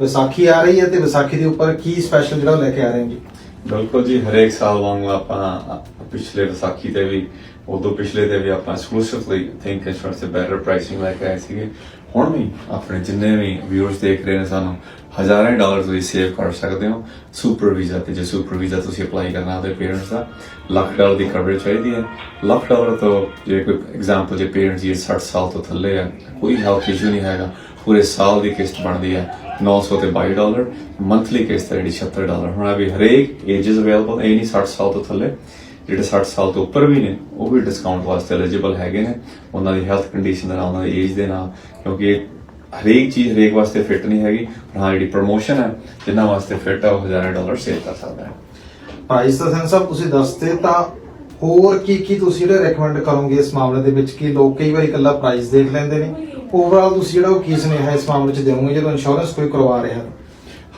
ਵਿਸਾਖੀ ਆ ਰਹੀ ਹੈ ਤੇ ਵਿਸਾਖੀ ਦੇ ਉੱਪਰ ਕੀ ਸਪੈਸ਼ਲ ਜਿਹੜਾ ਲੈ ਕੇ ਆ ਰਹੇ ਹੋ ਜੀ? ਬਿਲਕੁਲ ਜੀ, ਹਰੇਕ ਸਾਲ ਵਾਂਗੂ ਆਪਾਂ ਪਿਛਲੇ ਵਿਸਾਖੀ ਤੇ ਵੀ, ਉਦੋਂ ਪਿਛਲੇ ਤੇ ਵੀ ਆਪਾਂ ਐਕਸਕਲੂਸਿਵਲੀ ਥਿੰਕ ਇੰਸ਼ੋਰੈਂਸ ਤੇ ਬੈਟਰ ਪ੍ਰਾਈਸਿੰਗ ਲੈ ਕੇ ਆਏ ਸੀਗੇ। ਹੁਣ ਵੀ ਆਪਣੇ ਜਿੰਨੇ ਵੀ ਵਿਊਅਰਸ ਦੇਖ ਰਹੇ ਨੇ ਸਾਨੂੰ, ਹਜ਼ਾਰਾਂ ਡਾਲਰ ਤੁਸੀਂ ਸੇਵ ਕਰ ਸਕਦੇ ਹੋ। ਸੁਪਰ ਵੀਜ਼ਾ ਤੇ ਜੇ ਸੁਪਰ ਵੀਜ਼ਾ ਤੁਸੀਂ ਅਪਲਾਈ ਕਰਨਾ ਉਹਦੇ ਪੇਰੈਂਟਸ ਦਾ ਲੱਖ ਡਾਲਰ ਦੀ ਕਵਰੇਜ ਚਾਹੀਦੀ ਹੈ। ਲੱਖ ਡਾਲਰ ਤੋਂ ਜੇ ਕੋਈ ਐਗਜ਼ਾਮਪਲ ਜੇ ਪੇਰੈਂਟਸ ਜੀ 60 ਸਾਲ ਤੋਂ ਥੱਲੇ ਆ, ਕੋਈ ਹੈਲਥ ਇਸ਼ੂ ਨਹੀਂ ਹੈਗਾ। ਪੂਰੇ ਸਾਲ ਦੀ ਕਿਸ਼ਤ ਬਣਦੀ ਹੈ 900 ਤੇ 22 ਡਾਲਰ ਮੰਥਲੀ ਕਿਸ਼ਤ ਹੈ ਜਿਹੜੀ 76 ਡਾਲਰ। ਹੁਣ ਆ ਵੀ ਹਰੇਕ ਏਜਸ ਅਵੇਲੇਬਲ ਇਹ ਨਹੀਂ 60 ਸਾਲ ਤੋਂ ਥੱਲੇ। ਜਿਹੜੇ 60 ਸਾਲ ਤੋਂ ਉੱਪਰ ਵੀ ਨੇ, ਉਹ ਵੀ ਡਿਸਕਾਊਂਟ ਵਾਸਤੇ ਐਲੀਜੀਬਲ ਹੈਗੇ ਨੇ। ਉਹਨਾਂ ਦੀ ਹੈਲਥ ਕੰਡੀਸ਼ਨ ਦੇ ਨਾਲ, ਉਹਨਾਂ ਦੀ ਏਜ ਦੇ ਨਾਲ, ਕਿਉਂਕਿ ਹਰੇਕ ਚੀਜ਼ ਹਰੇਕ ਵਾਸਤੇ ਫਿੱਟ ਨਹੀਂ ਹੈਗੀ। ਪਰ ਹਾਂ, ਜਿਹੜੀ ਪ੍ਰੋਮੋਸ਼ਨ ਹੈ, ਜਿੰਨਾ ਵਾਸਤੇ ਫਿੱਟ ਹੈ, ਉਹ ਹਜ਼ਾਰਾਂ ਡਾਲਰ ਸੇਵ ਕਰ ਸਕਦਾ ਹੈ। ਪ੍ਰਾਈਸ ਤਾਂ ਸਾਹਿਬ, ਤੁਸੀਂ ਦੱਸਦੇ ਤਾਂ ਹੋਰ ਕੀ ਕੀ ਤੁਸੀਂ ਜਿਹੜਾ ਰეკਮੈਂਡ ਕਰੋਗੇ ਇਸ ਮਾਮਲੇ ਦੇ ਵਿੱਚ? ਕਿ ਲੋਕ ਕਈ ਵਾਰੀ ਇਕੱਲਾ ਪ੍ਰਾਈਸ ਦੇਖ ਲੈਂਦੇ ਨੇ। ਓਵਰਆਲ ਤੁਸੀਂ ਜਿਹੜਾ ਉਹ ਕੀ ਸੁਨੇਹਾ ਇਸ ਮਾਮਲੇ 'ਚ ਦੇਵੋਗੇ? ਜਦੋਂ ਇੰਸ਼ੋਰੈਂਸ ਕੋਈ ਕਰਵਾ ਰਿਹਾ।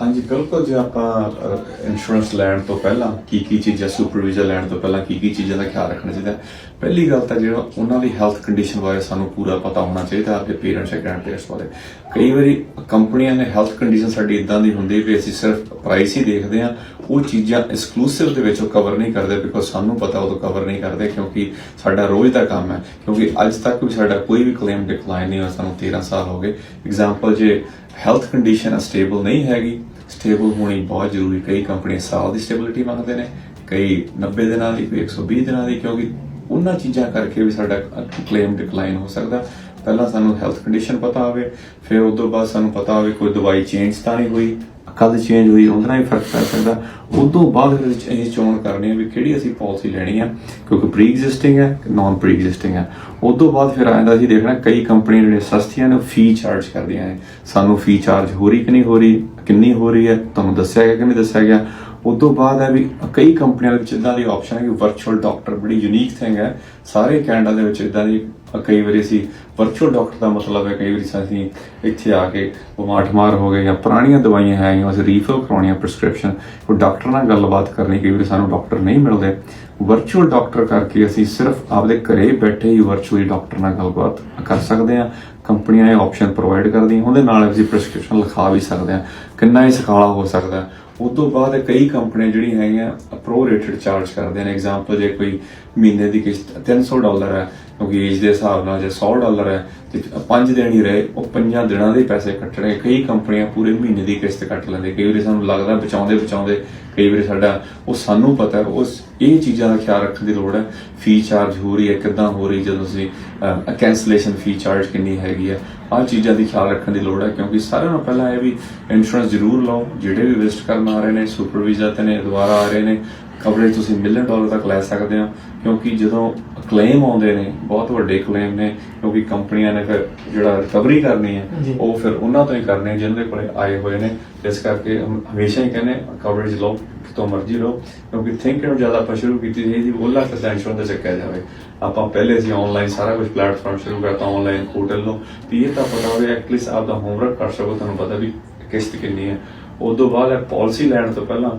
ਹਾਂਜੀ, ਬਿਲਕੁਲ ਜੇ, ਆਪਾਂ ਇੰਸ਼ੋਰੈਂਸ ਲੈਣ ਤੋਂ ਪਹਿਲਾਂ ਕੀ ਕੀ ਚੀਜ਼ਾਂ ਸੁਪਰਵਾਈਜ਼ਰ ਲੈਣ ਤੋਂ ਪਹਿਲਾਂ ਕੀ ਕੀ ਚੀਜ਼ਾਂ ਦਾ ਖਿਆਲ ਰੱਖਣਾ ਚਾਹੀਦਾ ਪਹਿਲੀ ਗੱਲ ਤਾਂ ਜਿਹੜਾ ਉਹਨਾਂ ਦੀ ਹੈਲਥ ਕੰਡੀਸ਼ਨ ਬਾਰੇ ਸਾਨੂੰ ਪੂਰਾ ਪਤਾ ਹੋਣਾ ਚਾਹੀਦਾ ਆਪਣੇ ਪੇਰੈਂਟਸ ਜਾਂ ਗ੍ਰੈਂਡ ਪੇਰੈਂਟਸ ਬਾਰੇ। ਕਈ ਵਾਰੀ ਕੰਪਨੀਆਂ ਨੇ ਹੈਲਥ ਕੰਡੀਸ਼ਨ ਸਾਡੀ ਇਦਾਂ ਦੀ ਹੁੰਦੀ ਵੀ ਅਸੀਂ ਸਿਰਫ ਪ੍ਰਾਈਸ ਹੀ ਦੇਖਦੇ ਹਾਂ, ਉਹ ਚੀਜ਼ਾਂ ਐਕਸਕਲੂਸਿਵ ਦੇ ਵਿੱਚ ਉਹ ਕਵਰ ਨਹੀਂ ਕਰਦੇ ਬਿਕੋਜ਼ ਸਾਨੂੰ ਪਤਾ ਉਹ ਤੋਂ ਕਵਰ ਨਹੀਂ ਕਰਦੇ ਕਿਉਂਕਿ ਸਾਡਾ ਰੋਜ਼ ਦਾ ਕੰਮ ਹੈ, ਕਿਉਂਕਿ ਅੱਜ ਤੱਕ ਵੀ ਸਾਡਾ ਕੋਈ ਵੀ ਕਲੇਮ ਡਿਕਲਾਈਨ ਨਹੀਂ ਹੋਇਆ, ਸਾਨੂੰ 13 ਸਾਲ ਹੋ ਗਏ। ਐਗਜ਼ਾਮਪਲ ਜੇ ਹੈਲਥ ਕੰਡੀਸ਼ਨ ਸਟੇਬਲ ਨਹੀਂ ਹੈਗੀ ਸਟੇਬਲ ਹੋਣੀ ਬਹੁਤ ਜ਼ਰੂਰੀ, ਕਈ ਕੰਪਨੀਆਂ ਸਾਲ ਦੀ ਸਟੇਬਿਲਿਟੀ ਮੰਗਦੇ ਨੇ, ਕਈ 90 ਦਿਨਾਂ ਦੀ, ਕੋਈ 120 ਦਿਨਾਂ ਦੀ ਕਿਉਂਕਿ ਉਹਨਾਂ ਚੀਜ਼ਾਂ ਕਰਕੇ ਵੀ ਸਾਡਾ ਕਲੇਮ ਡਿਕਲਾਈਨ ਹੋ ਸਕਦਾ। ਪਹਿਲਾਂ ਸਾਨੂੰ ਹੈਲਥ ਕੰਡੀਸ਼ਨ ਪਤਾ ਹੋਵੇ, ਫਿਰ ਉਸ ਤੋਂ ਬਾਅਦ ਸਾਨੂੰ ਪਤਾ ਹੋਵੇ ਕੋਈ ਦਵਾਈ ਚੇਂਜ ਤਾਂ ਨਹੀਂ ਹੋਈ। ਕਦ ਚੇਂਜ ਹੋਈ, ਉਹਦੇ ਨਾਲ ਵੀ ਫ਼ਰਕ ਪੈ ਸਕਦਾ। ਉਸ ਤੋਂ ਬਾਅਦ ਵਿੱਚ ਅਸੀਂ ਚੋਣ ਕਰਨੀ ਹੈ ਵੀ ਕਿਹੜੀ ਅਸੀਂ ਪਾਲਿਸੀ ਲੈਣੀ ਹੈ, ਕਿਉਂਕਿ ਪ੍ਰੀ ਐਗਜ਼ਿਸਟਿੰਗ ਹੈ ਕਿ ਨਾਨ ਪ੍ਰੀ ਐਗਜ਼ਿਸਟਿੰਗ ਹੈ। ਉਸ ਤੋਂ ਬਾਅਦ ਫਿਰ ਆਇੰਦਾ ਅਸੀਂ ਦੇਖਣਾ ਕਈ ਕੰਪਨੀਆਂ ਜਿਹੜੀਆਂ ਸਸਤੀਆਂ ਨੇ ਫੀ ਚਾਰਜ ਕਰਦੀਆਂ ਨੇ। ਸਾਨੂੰ ਫੀ ਚਾਰਜ ਹੋ ਰਹੀ ਕਿ ਨਹੀਂ ਹੋ ਰਹੀ, ਕਿੰਨੀ ਹੋ ਰਹੀ ਹੈ, ਤੁਹਾਨੂੰ ਦੱਸਿਆ ਗਿਆ ਕਿ ਨਹੀਂ ਦੱਸਿਆ ਗਿਆ। ਉਸ ਤੋਂ ਬਾਅਦ ਹੈ ਵੀ ਕਈ ਕੰਪਨੀਆਂ ਦੇ ਵਿੱਚ ਇਦਾਂ ਦੀ ਆਪਸ਼ਨ ਹੈ ਕਿ ਵਰਚੁਅਲ ਡਾਕਟਰ ਬੜੀ ਯੂਨੀਕ ਥਿੰਗ ਹੈ। ਸਾਰੇ ਕੈਨੇਡਾ ਦੇ ਵਿੱਚ ਇਦਾਂ ਦੀ ਕਈ ਵਾਰੀ ਅਸੀਂ ਵਰਚੁਅਲ ਡਾਕਟਰ ਦਾ ਮਤਲਬ ਹੈ, ਕਈ ਵਾਰੀ ਅਸੀਂ ਇੱਥੇ ਆ ਕੇ ਬਿਮਾਰ ਠਮਾਰ ਹੋ ਗਏ ਜਾਂ ਪੁਰਾਣੀਆਂ ਦਵਾਈਆਂ ਹੈਗੀਆਂ ਅਸੀਂ ਰੀਫਿਲ ਕਰਾਉਣੀਆਂ ਪ੍ਰੈਸਕ੍ਰਿਪਸ਼ਨ ਉਹ ਡਾਕਟਰ ਨਾਲ ਗੱਲਬਾਤ ਕਰਨੀ, ਕਈ ਵਾਰੀ ਸਾਨੂੰ ਡਾਕਟਰ ਨਹੀਂ ਮਿਲਦੇ। ਵਰਚੁਅਲ ਡਾਕਟਰ ਕਰਕੇ ਅਸੀਂ ਸਿਰਫ ਆਪਦੇ ਘਰੇ ਬੈਠੇ ਹੀ ਵਰਚੁਅਲੀ ਡਾਕਟਰ ਨਾਲ ਗੱਲਬਾਤ ਕਰ ਸਕਦੇ ਹਾਂ। ਕੰਪਨੀਆਂ ਇਹ ਆਪਸ਼ਨ ਪ੍ਰੋਵਾਈਡ ਕਰਦੀਆਂ, ਉਹਦੇ ਨਾਲ ਅਸੀਂ ਪ੍ਰੈਸਕ੍ਰਿਪਸ਼ਨ ਲਿਖਾ ਵੀ ਸਕਦੇ ਹਾਂ। ਕਿੰਨਾ ਹੀ ਸਖਾਲਾ ਹੋ ਸਕਦਾ ਹੈ। ਉਸ ਤੋਂ ਬਾਅਦ ਕਈ ਕੰਪਨੀਆਂ ਜਿਹੜੀਆਂ ਹੈਗੀਆਂ ਪ੍ਰੋ ਰੇਟਡ ਚਾਰਜ ਕਰਦੇ ਨੇ। ਐਗਜ਼ਾਮਪਲ ਜੇ ਕੋਈ ਮਹੀਨੇ ਦੀ ਕਿਸ਼ਤ 300 ਡਾਲਰ ਹੈ ਕਿਉਂਕਿ ਏਜ ਦੇ ਹਿਸਾਬ ਨਾਲ ਜੇ 100 ਡਾਲਰ ਹੈ, ਤੇ 5 ਦਿਨ ਹੀ ਰਹੇ, ਉਹ ਪੰਜਾਂ ਦਿਨਾਂ ਦੇ ਪੈਸੇ ਕੱਟਣੇ। ਕਈ ਕੰਪਨੀਆਂ ਪੂਰੇ ਮਹੀਨੇ ਦੀ ਕਿਸ਼ਤ ਕੱਟ ਲੈਂਦੇ। ਕਈ ਵਾਰੀ ਸਾਨੂੰ ਲੱਗਦਾ ਬਚਾਉਂਦੇ ਬਚਾਉਂਦੇ। ਕਈ ਵਾਰੀ ਸਾਡਾ, ਉਹ ਸਾਨੂੰ ਪਤਾ ਉਸ ਇਹ ਚੀਜ਼ਾਂ ਦਾ ਖਿਆਲ ਰੱਖਣ ਦੀ ਲੋੜ ਹੈ। ਫੀ ਚਾਰਜ ਹੋ ਰਹੀ ਹੈ, ਕਿੱਦਾਂ ਹੋ ਰਹੀ ਜਦੋਂ ਅਸੀਂ ਕੈਂਸਲੇਸ਼ਨ ਫੀ ਚਾਰਜ ਕਿੰਨੀ ਹੈਗੀ ਹੈ। ਆਹ ਚੀਜ਼ਾਂ ਦੀ ਖਿਆਲ ਰੱਖਣ ਦੀ ਲੋੜ ਹੈ, ਕਿਉਂਕਿ ਸਾਰਿਆਂ ਨੂੰ ਪਹਿਲਾਂ ਇਹ ਵੀ ਇੰਸ਼ੋਰੈਂਸ ਜ਼ਰੂਰ ਲਓ। ਜਿਹੜੇ ਵੀ ਵਿਜ਼ਿਟ ਕਰਨ ਆ ਰਹੇ ਨੇ ਸੁਪਰ ਤੇ ਨੇ, ਦੁਬਾਰਾ ਆ ਰਹੇ ਨੇ ਕਵਰੇਜ ਤੁਸੀਂ ਮਿਲੀਅਨ ਡਾਲਰ ਤੱਕ ਲੈ ਸਕਦੇ ਹੋ ਕਿਉਂਕਿ ਜਦੋਂ ਕਲੇਮ ਆਉਂਦੇ ਨੇ ਬਹੁਤ ਵੱਡੇ ਕਲੇਮ ਨੇ ਕਿਉਂਕਿ ਕੰਪਨੀਆਂ ਨੇ ਫਿਰ ਜਿਹੜਾ ਰਿਕਵਰੀ ਕਰਨੀ ਹੈ। ਉਹ ਫਿਰ ਉਹਨਾਂ ਤੋਂ ਹੀ ਕਰਨੇ ਜਿਹਨਾਂ ਦੇ ਕੋਲੇ ਆਏ ਹੋਏ ਨੇ। ਇਸ ਕਰਕੇ ਹਮ- ਹਮੇਸ਼ਾ ਹੀ ਕਹਿੰਦੇ ਕਵਰੇਜ ਲਓ ਕਿਤੋਂ ਮਰਜ਼ੀ ਲਓ ਕਿਉਂਕਿ ਥਿੰਕ ਨੂੰ ਜ਼ਿਆਦਾ ਆਪਾਂ ਸ਼ੁਰੂ ਕੀਤੀ ਸੀ ਜੀ ਕਿਦਾਂ ਇੰਸ਼ੋਰੈਂਸ ਦਾ ਚੱਕਿਆ ਜਾਵੇ। ਆਪਾਂ ਪਹਿਲੇ ਅਸੀਂ ਆਨਲਾਈਨ ਸਾਰਾ ਕੁਝ ਪਲੇਟਫਾਰਮ ਸ਼ੁਰੂ ਕਰਤਾ ਆਨਲਾਈਨ ਹੋਟਲ ਨੂੰ। ਵੀ ਇਹ ਤਾਂ ਪਤਾ ਹੋਵੇ ਐਟਲੀਸਟ ਆਪ ਦਾ ਹੋਮਵਰਕ ਕਰ ਸਕੋ ਤੁਹਾਨੂੰ ਪਤਾ ਵੀ ਕਿਸ਼ਤ ਕਿੰਨੀ ਹੈ। ਉਸ ਤੋਂ ਬਾਅਦ ਇਹ ਪਾਲਿਸੀ ਲੈਣ ਤੋਂ ਪਹਿਲਾਂ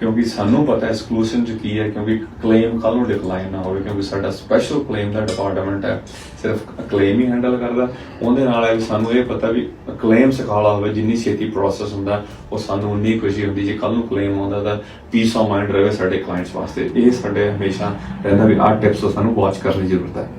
ਕਿਉਂਕਿ ਸਾਨੂੰ ਪਤਾ ਐਕਸਕਲੂਸਿਵ ਚ ਕੀ ਹੈ, ਕਿਉਂਕਿ ਕਲੇਮ ਕੱਲ ਨੂੰ ਡਿਕਲਾਈਨ ਨਾ ਹੋਵੇ, ਕਿਉਂਕਿ ਸਾਡਾ ਸਪੈਸ਼ਲ ਕਲੇਮ ਦਾ ਡਿਪਾਰਟਮੈਂਟ ਹੈ, ਸਿਰਫ ਕਲੇਮ ਹੀ ਹੈਂਡਲ ਕਰਦਾ। ਉਹਦੇ ਨਾਲ ਹੈ ਸਾਨੂੰ ਇਹ ਪਤਾ ਵੀ ਕਲੇਮ ਸਿਖਾਲਾ ਹੋਵੇ, ਜਿੰਨੀ ਛੇਤੀ ਪ੍ਰੋਸੈਸ ਹੁੰਦਾ, ਉਹ ਸਾਨੂੰ ਉਨੀ ਖੁਸ਼ੀ ਹੁੰਦੀ ਜੇ ਕੱਲ ਨੂੰ ਕਲੇਮ ਆਉਂਦਾ ਤਾਂ ਪੀਸ ਆਫ ਮਾਈਂਡ ਰਹੇ ਸਾਡੇ ਕਲਾਇੰਟਸ ਵਾਸਤੇ। ਇਹ ਸਾਡੇ ਹਮੇਸ਼ਾ ਰਹਿੰਦਾ ਵੀ ਆਹ ਟਿਪਸ ਸਾਨੂੰ ਵਾਚ ਕਰਨ ਦੀ ਜ਼ਰੂਰਤ ਹੈ।